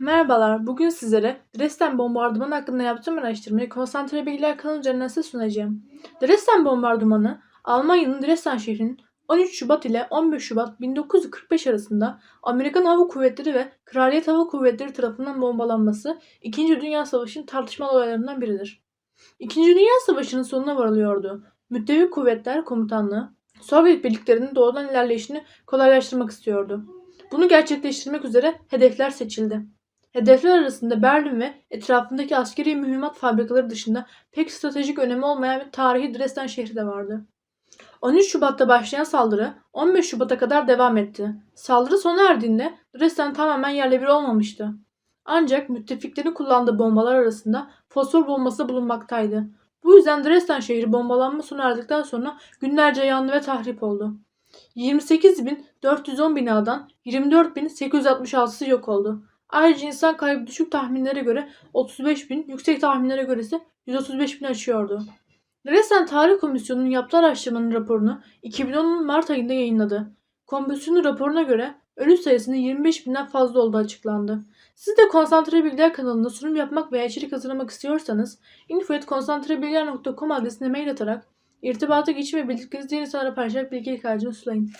Merhabalar, bugün sizlere Dresden bombardımanı hakkında yaptığım araştırmayı konsantre bilgiler kanalı üzerinden size sunacağım. Dresden bombardımanı, Almanya'nın Dresden şehrinin 13 Şubat ile 15 Şubat 1945 arasında Amerikan Hava Kuvvetleri ve Kraliyet Hava Kuvvetleri tarafından bombalanması 2. Dünya Savaşı'nın tartışmalı olaylarından biridir. 2. Dünya Savaşı'nın sonuna varılıyordu. Müttefik Kuvvetler Komutanlığı, Sovyet birliklerinin doğudan ilerleyişini kolaylaştırmak istiyordu. Bunu gerçekleştirmek üzere hedefler seçildi. Hedefler arasında Berlin ve etrafındaki askeri mühimmat fabrikaları dışında pek stratejik önemi olmayan bir tarihi Dresden şehri de vardı. 13 Şubat'ta başlayan saldırı 15 Şubat'a kadar devam etti. Saldırı sona erdiğinde Dresden tamamen yerle bir olmamıştı. Ancak müttefiklerin kullandığı bombalar arasında fosfor bombası bulunmaktaydı. Bu yüzden Dresden şehri bombalanma sona erdikten sonra günlerce yandı ve tahrip oldu. 28.410 binadan 24.866'sı yok oldu. Ayrıca insan kaybı düşük tahminlere göre 35 bin, yüksek tahminlere göre ise 135 bin aşıyordu. Dresden Tarih Komisyonu'nun yaptığı araştırmanın raporunu 2010'un Mart ayında yayınladı. Komisyonun raporuna göre ölü sayısının 25 binden fazla olduğu açıklandı. Siz de Konsantre Bilgiler kanalında sunum yapmak veya içerik hazırlamak istiyorsanız info.konsantrebilgiler.com adresine mail atarak irtibata geçin ve bildiklerinizi diğer insanlara paylaşarak bilgi ihtiyacını sulayın.